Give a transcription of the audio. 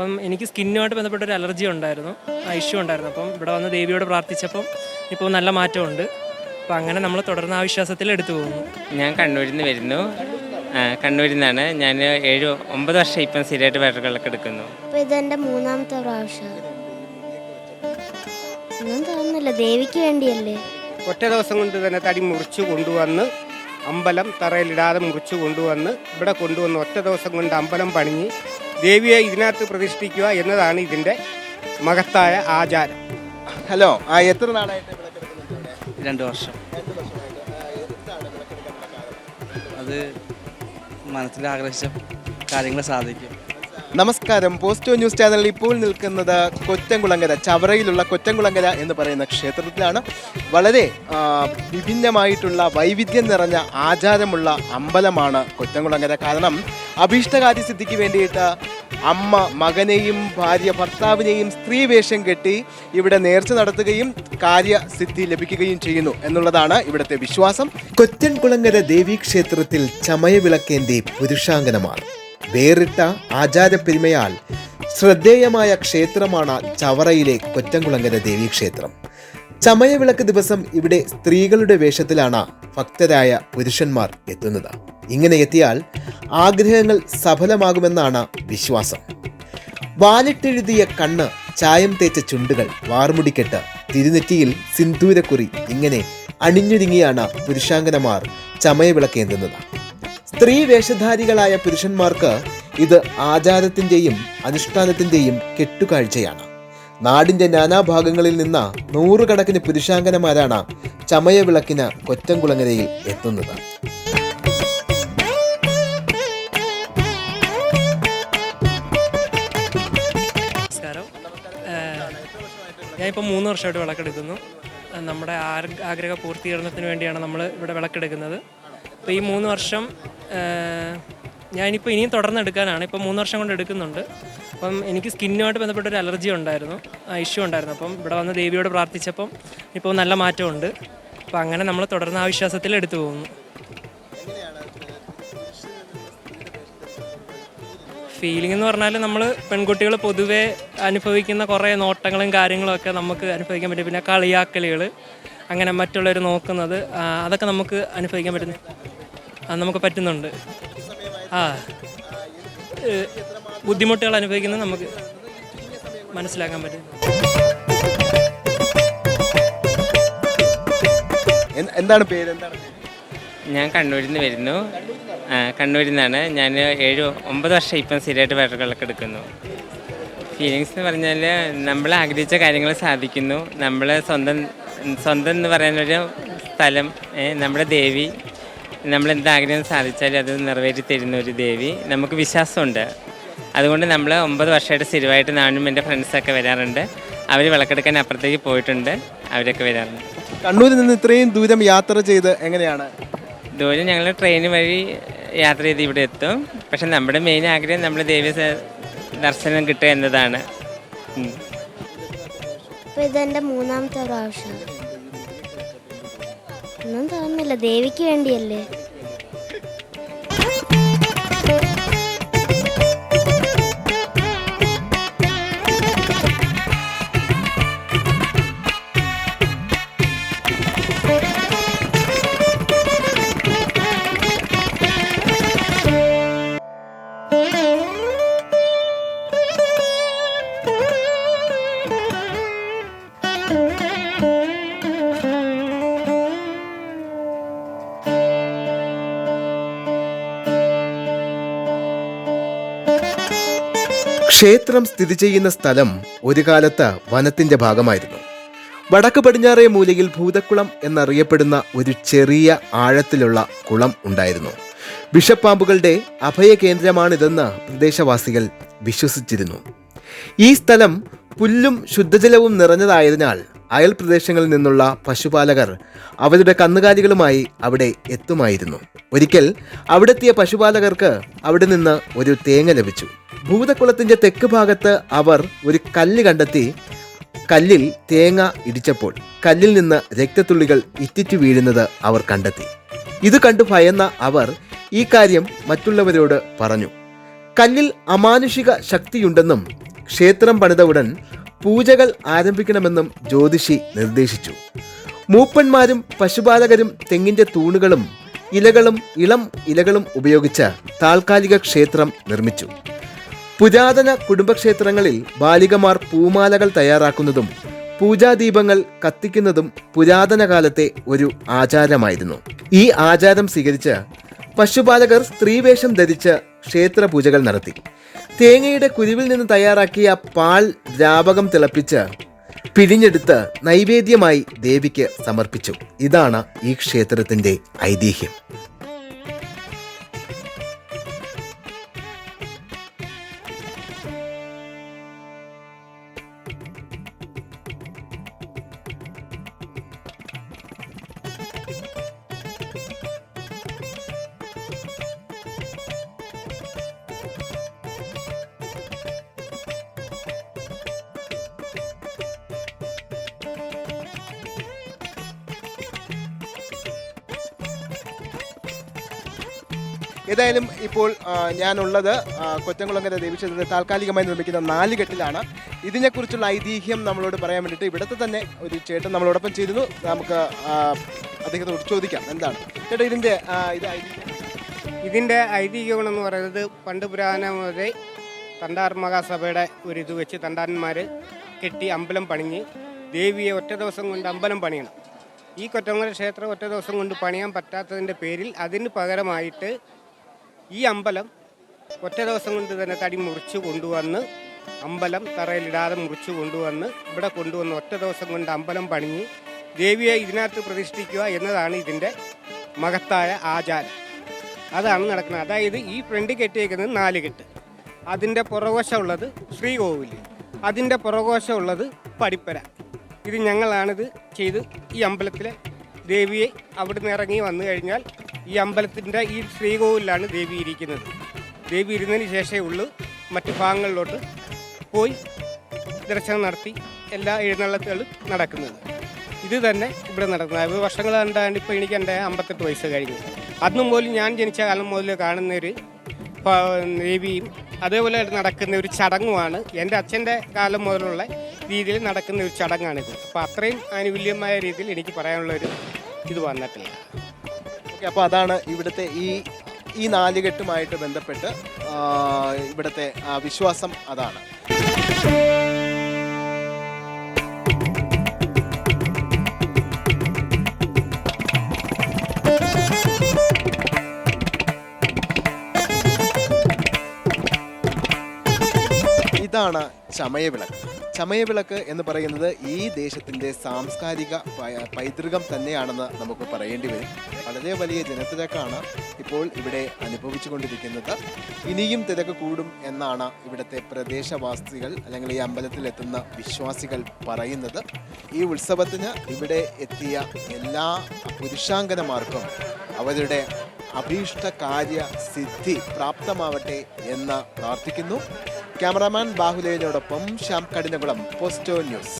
അപ്പം എനിക്ക് സ്കിന്നുമായിട്ട് ബന്ധപ്പെട്ട ഒരു അലർജി ഉണ്ടായിരുന്നു. ആ ഇഷ്യൂ ഉണ്ടായിരുന്നു. അപ്പം ഇവിടെ വന്ന് ദേവിയോട് പ്രാർത്ഥിച്ചപ്പം ഇപ്പോൾ നല്ല മാറ്റമുണ്ട്. അപ്പം അങ്ങനെ നമ്മൾ തുടർന്ന് ആ വിശ്വാസത്തിൽ എടുത്തു പോകുന്നു. ഞാൻ കണ്ണൂരിൽ നിന്ന് വരുന്നു. കണ്ണൂരിൽ നിന്നാണ് ഞാൻ ഏഴ് ഒമ്പത് വർഷം ഇപ്പം സ്ഥിരമായിട്ട് വയറുകളൊക്കെ എടുക്കുന്നു. അപ്പോൾ ഇതെന്റെ മൂന്നാമത്തെ പ്രാവശ്യമാണ് ഒന്നും തോന്നുന്നില്ല. ദേവിക്ക് വേണ്ടിയല്ലേ? ഒറ്റ ദിവസം കൊണ്ട് തന്നെ തടി മുറിച്ച് കൊണ്ടുവന്ന് അമ്പലം തറയിലിടാതെ മുറിച്ച് കൊണ്ടുവന്ന് ഇവിടെ കൊണ്ടുവന്ന് ഒറ്റ ദിവസം കൊണ്ട് അമ്പലം പണിഞ്ഞ് ദേവിയെ ഇതിനകത്ത് പ്രതിഷ്ഠിക്കുക എന്നതാണ് ഇതിന്റെ മഹത്തായ ആചാരം. ഹലോ ആ എത്ര നാളായിട്ട്? രണ്ട് വർഷം. അത് മനസ്സിൽ ആഗ്രഹിച്ച കാര്യങ്ങൾ സാധിക്കും. നമസ്കാരം. പോസ്റ്റോ ന്യൂസ് ചാനൽ ഇപ്പോൾ നിൽക്കുന്നത് കൊറ്റംകുളങ്ങര ചവറയിലുള്ള കൊറ്റംകുളങ്ങര എന്ന് പറയുന്ന ക്ഷേത്രത്തിലാണ്. വളരെ വിഭിന്നമായിട്ടുള്ള വൈവിധ്യം നിറഞ്ഞ ആചാരമുള്ള അമ്പലമാണ് കൊറ്റംകുളങ്ങര. കാരണം അഭീഷ്ടകാര്യ സിദ്ധിക്ക് വേണ്ടിയിട്ട് അമ്മ മകനെയും ഭാര്യ ഭർത്താവിനെയും സ്ത്രീ വേഷം കെട്ടി ഇവിടെ നേർച്ച നടത്തുകയും കാര്യസിദ്ധി ലഭിക്കുകയും ചെയ്യുന്നു എന്നുള്ളതാണ് ഇവിടുത്തെ വിശ്വാസം. കൊറ്റൻകുളങ്ങര ദേവീക്ഷേത്രത്തിൽ ചമയവിളക്കേന്തി പുരുഷാങ്കനമാണ് വേറിട്ട ആചാരപ്പെരുമയാൽ ശ്രദ്ധേയമായ ക്ഷേത്രമാണ് ചവറയിലെ കൊറ്റംകുളങ്ങര ദേവീക്ഷേത്രം ചമയവിളക്ക് ദിവസം ഇവിടെ സ്ത്രീകളുടെ വേഷത്തിലാണ് ഭക്തരായ പുരുഷന്മാർ എത്തുന്നത്. ഇങ്ങനെ എത്തിയാൽ ആഗ്രഹങ്ങൾ സഫലമാകുമെന്നാണ് വിശ്വാസം. വാലിട്ടെഴുതിയ കണ്ണ് ചായം തേച്ച ചുണ്ടുകൾ വാർമുടിക്കെട്ട് തിരുനെറ്റിയിൽ സിന്ദൂരക്കുറി ഇങ്ങനെ അണിഞ്ഞൊരുങ്ങിയാണ് പുരുഷാങ്കനമാർ ചമയവിളക്കേന്തുന്നത്. സ്ത്രീ വേഷധാരികളായ പുരുഷന്മാർക്ക് ഇത് ആചാരത്തിന്റെയും അനുഷ്ഠാനത്തിന്റെയും കെട്ടുകാഴ്ചയാണ്. നാടിന്റെ നാനാഭാഗങ്ങളിൽ നിന്ന് നൂറുകണക്കിന് പുരുഷാങ്കനമാരാണ് ചമയവിളക്കിന് കൊറ്റംകുളങ്ങരയിൽ എത്തുന്നത്. ഞാനിപ്പോൾ മൂന്ന് വർഷമായിട്ട് വിളക്കെടുക്കുന്നു. നമ്മുടെ ആഗ്രഹ പൂർത്തീകരണത്തിന് വേണ്ടിയാണ് നമ്മൾ ഇവിടെ വിളക്കെടുക്കുന്നത്. അപ്പോൾ ഈ മൂന്ന് വർഷം ഞാനിപ്പോൾ ഇനിയും തുടർന്ന് എടുക്കാനാണ് ഇപ്പോൾ മൂന്ന് വർഷം കൊണ്ട് എടുക്കുന്നുണ്ട്. അപ്പം എനിക്ക് സ്കിന്നുമായിട്ട് ബന്ധപ്പെട്ട ഒരു അലർജി ഉണ്ടായിരുന്നു. ആ ഇഷ്യൂ ഉണ്ടായിരുന്നു. അപ്പം ഇവിടെ വന്ന് ദേവിയോട് പ്രാർത്ഥിച്ചപ്പം ഇപ്പോൾ നല്ല മാറ്റമുണ്ട്. അപ്പോൾ അങ്ങനെ നമ്മൾ തുടർന്ന് ആ വിശ്വാസത്തിൽ എടുത്തു പോകുന്നു. ഫീലിംഗ് എന്ന് പറഞ്ഞാൽ നമ്മൾ പെൺകുട്ടികൾ പൊതുവേ അനുഭവിക്കുന്ന കുറേ നോട്ടങ്ങളും കാര്യങ്ങളൊക്കെ നമുക്ക് അനുഭവിക്കാൻ പറ്റും. പിന്നെ കളിയാക്കലുകൾ അങ്ങനെ മറ്റുള്ളവർ നോക്കുന്നത് അതൊക്കെ നമുക്ക് അനുഭവിക്കാൻ പറ്റുന്നു അത് നമുക്ക് പറ്റുന്നുണ്ട്. ആ ബുദ്ധിമുട്ടുകൾ അനുഭവിക്കുന്നത് നമുക്ക് മനസ്സിലാക്കാൻ പറ്റും. എന്താണ് പേര്? എന്താണ് ഞാൻ കണ്ണൂരിൽ നിന്ന് വരുന്നു. കണ്ണൂരിൽ നിന്നാണ്. ഞാൻ ഏഴ് ഒമ്പത് വർഷം ഇപ്പം സ്ഥിരമായിട്ട് വയറുകളൊക്കെ എടുക്കുന്നു. ഫീലിങ്സ് എന്ന് പറഞ്ഞാൽ നമ്മൾ ആഗ്രഹിച്ച കാര്യങ്ങൾ സാധിക്കുന്നു. നമ്മൾ സ്വന്തം സ്വന്തം എന്ന് പറയാനൊരു സ്ഥലം നമ്മുടെ ദേവി. നമ്മൾ എന്താഗ്രഹം സാധിച്ചാലും അത് നിറവേറ്റി തരുന്ന ഒരു ദേവി. നമുക്ക് വിശ്വാസമുണ്ട്. അതുകൊണ്ട് നമ്മൾ ഒമ്പത് വർഷമായിട്ട് സ്ഥിരമായിട്ട് നാനും എന്റെ ഫ്രണ്ട്സൊക്കെ വരാറുണ്ട്. അവർ വിളക്കെടുക്കാൻ അപ്പുറത്തേക്ക് പോയിട്ടുണ്ട്. അവരൊക്കെ വരാറുണ്ട്. കണ്ണൂരിൽ നിന്ന് ഇത്രയും ദൂരം യാത്ര ചെയ്ത് എങ്ങനെയാണ്? ദൂരം ഞങ്ങൾ ട്രെയിൻ വഴി യാത്ര ചെയ്ത് ഇവിടെ എത്തും. പക്ഷെ നമ്മുടെ മെയിൻ ആഗ്രഹം നമ്മൾ ദേവി ദർശനം കിട്ടുക എന്നതാണ്. ഇതെന്റെ മൂന്നാമത്തെ പ്രാവശ്യം. ഒന്നും തോന്നുന്നില്ല. ദേവിക്ക് വേണ്ടിയല്ലേ? ക്ഷേത്രം സ്ഥിതി ചെയ്യുന്ന സ്ഥലം ഒരു കാലത്ത് വനത്തിന്റെ ഭാഗമായിരുന്നു. വടക്ക് പടിഞ്ഞാറേ മൂലയിൽ ഭൂതക്കുളം എന്നറിയപ്പെടുന്ന ഒരു ചെറിയ ആഴത്തിലുള്ള കുളം ഉണ്ടായിരുന്നു. വിഷപ്പാമ്പുകളുടെ അഭയ കേന്ദ്രമാണിതെന്ന് പ്രദേശവാസികൾ വിശ്വസിച്ചിരുന്നു. ഈ സ്ഥലം പുല്ലും ശുദ്ധജലവും നിറഞ്ഞതായതിനാൽ അയൽ പ്രദേശങ്ങളിൽ നിന്നുള്ള പശുപാലകർ അവരുടെ കന്നുകാലികളുമായി അവിടെ എത്തുമായിരുന്നു. ഒരിക്കൽ അവിടെത്തിയ പശുപാലകർക്ക് അവിടെ നിന്ന് ഒരു തേങ്ങ ലഭിച്ചു. ഭൂതക്കുളത്തിന്റെ തെക്ക് ഭാഗത്ത് അവർ ഒരു കല്ല് കണ്ടെത്തി കല്ലിൽ തേങ്ങ ഇടിച്ചപ്പോൾ കല്ലിൽ നിന്ന് രക്തത്തുള്ളികൾ ഇറ്റിറ്റു വീഴുന്നത് അവർ കണ്ടെത്തി. ഇത് കണ്ടു ഭയന്ന അവർ ഈ കാര്യം മറ്റുള്ളവരോട് പറഞ്ഞു. കല്ലിൽ അമാനുഷിക ശക്തിയുണ്ടെന്നും ക്ഷേത്രം പണിത ഉടൻ പൂജകൾ ആരംഭിക്കണമെന്നും ജ്യോതിഷി നിർദ്ദേശിച്ചു. മൂപ്പന്മാരും പശുപാലകരും തെങ്ങിന്റെ തൂണുകളും ഇലകളും ഇളം ഇലകളും ഉപയോഗിച്ച് താൽക്കാലിക ക്ഷേത്രം നിർമ്മിച്ചു. പുരാതന കുടുംബക്ഷേത്രങ്ങളിൽ ബാലികമാർ പൂമാലകൾ തയ്യാറാക്കുന്നതും പൂജാദീപങ്ങൾ കത്തിക്കുന്നതും പുരാതന കാലത്തെ ഒരു ആചാരമായിരുന്നു. ഈ ആചാരം സ്വീകരിച്ച് പശുപാലകർ സ്ത്രീവേഷം ധരിച്ച് ക്ഷേത്ര പൂജകൾ നടത്തി. തേങ്ങയുടെ കുരുവിൽ നിന്ന് തയ്യാറാക്കിയ പാൽ ദ്രാവകം തിളപ്പിച്ച് പിഴിഞ്ഞെടുത്ത് നൈവേദ്യമായി ദേവിക്ക് സമർപ്പിച്ചു. ഇതാണ് ഈ ക്ഷേത്രത്തിന്റെ ഐതിഹ്യം. ഏതായാലും ഇപ്പോൾ ഞാനുള്ളത് കൊറ്റംകുളങ്ങര ദേവീക്ഷേത്രത്തിൽ താൽക്കാലികമായി നിർമ്മിക്കുന്ന നാലുകെട്ടിലാണ് ഇതിനെക്കുറിച്ചുള്ള ഐതിഹ്യം നമ്മളോട് പറയാൻ വേണ്ടിയിട്ട് ഇവിടുത്തെ തന്നെ ഒരു ചേട്ടൻ നമ്മളോടൊപ്പം ചെയ്തിരുന്നു നമുക്ക് അദ്ദേഹത്തോട് ചോദിക്കാം എന്താണ്? ചേട്ടാ ഇതിന്റെ ഇത് ഇതിന്റെ ഐതിഹ്യമെന്ന് പറയുന്നത് പണ്ട് പുരാതന മുതലേ തണ്ടാർ മഹാസഭയുടെ ഒരു ഇത് വെച്ച് തണ്ടാരന്മാർ കെട്ടി അമ്പലം പണിഞ്ഞ് ദേവിയെ ഒറ്റ ദിവസം കൊണ്ട് അമ്പലം പണിയണം. ഈ കൊറ്റങ്ങര ക്ഷേത്രം ഒറ്റ ദിവസം കൊണ്ട് പണിയാൻ പറ്റാത്തതിന്റെ പേരിൽ അതിന് പകരമായിട്ട് ഈ അമ്പലം ഒറ്റ ദിവസം കൊണ്ട് തന്നെ തടി മുറിച്ച് കൊണ്ടുവന്ന് അമ്പലം തറയിലിടാതെ മുറിച്ച് കൊണ്ടുവന്ന് ഇവിടെ കൊണ്ടുവന്ന് ഒറ്റ ദിവസം കൊണ്ട് അമ്പലം പണിഞ്ഞ് ദേവിയെ ഇതിനകത്ത് പ്രതിഷ്ഠിക്കുക എന്നതാണ് ഇതിന്റെ മഹത്തായ ആചാരം. അതാണ് നടക്കുന്നത്. അതായത് ഈ ഫ്രണ്ട് കെട്ടിയേക്കുന്നത് നാല് കെട്ട്. അതിന്റെ പുറകോശമുള്ളത് ശ്രീകോവിൽ അതിന്റെ പുറകോശമുള്ളത് പടിപ്പര. ഇത് ഞങ്ങളാണിത് ചെയ്ത് ഈ അമ്പലത്തിലെ ദേവിയെ അവിടുന്ന് ഇറങ്ങി വന്നു കഴിഞ്ഞാൽ ഈ അമ്പലത്തിന്റെ ഈ ശ്രീകോവിലാണ് ദേവി ഇരിക്കുന്നത്. ദേവി ഇരുന്നതിന് ശേഷമേ ഉള്ളൂ. മറ്റു ഭാഗങ്ങളിലോട്ട് പോയി ദർശനം നടത്തി എല്ലാ എഴുന്നള്ളത്തുകളും നടക്കുന്നത്. ഇത് തന്നെ ഇവിടെ നടക്കുന്നത്. വർഷങ്ങൾ കണ്ടാണ്ട് ഇപ്പോൾ എനിക്ക് എന്റെ അമ്പത്തെട്ട് വയസ്സ് കഴിഞ്ഞു. അന്നും പോലും ഞാൻ ജനിച്ച കാലം മുതൽ കാണുന്ന ഒരു ദേവിയും അതേപോലെ നടക്കുന്ന ഒരു ചടങ്ങുമാണ്. എന്റെ അച്ഛന്റെ കാലം മുതലുള്ള രീതിയിൽ നടക്കുന്ന ഒരു ചടങ്ങാണിത്. അപ്പോൾ അത്രയും ആനുകൂല്യമായ രീതിയിൽ എനിക്ക് പറയാനുള്ള ഒരു ഇത് വന്നിട്ടില്ല. അപ്പോൾ അതാണ് ഇവിടുത്തെ ഈ ഈ നാലുകെട്ടുമായിട്ട് ബന്ധപ്പെട്ട് ഇവിടുത്തെ വിശ്വാസം അതാണ്. ഇതാണ് ചമയവിളക്ക്. ചമയവിളക്ക് എന്ന് പറയുന്നത് ഈ ദേശത്തിന്റെ സാംസ്കാരിക പൈതൃകം തന്നെയാണെന്ന് നമുക്ക് പറയേണ്ടി വരും. വളരെ വലിയ ജനത്തിരക്കാണ് ഇപ്പോൾ ഇവിടെ അനുഭവിച്ചുകൊണ്ടിരിക്കുന്നത്. ഇനിയും തിരക്ക് കൂടും എന്നാണ് ഇവിടുത്തെ പ്രദേശവാസികൾ അല്ലെങ്കിൽ ഈ അമ്പലത്തിൽ എത്തുന്ന വിശ്വാസികൾ പറയുന്നത്. ഈ ഉത്സവത്തിന് ഇവിടെ എത്തിയ എല്ലാ പുരുഷാങ്കനമാർക്കും അവരുടെ അഭീഷ്ട കാര്യ സിദ്ധി പ്രാപ്തമാവട്ടെ എന്ന് പ്രാർത്ഥിക്കുന്നു. ക്യാമറാമാൻ ബാഹുലേനോടൊപ്പം ശ്യാം കഠിനകുളം പോസ്റ്റോ ന്യൂസ്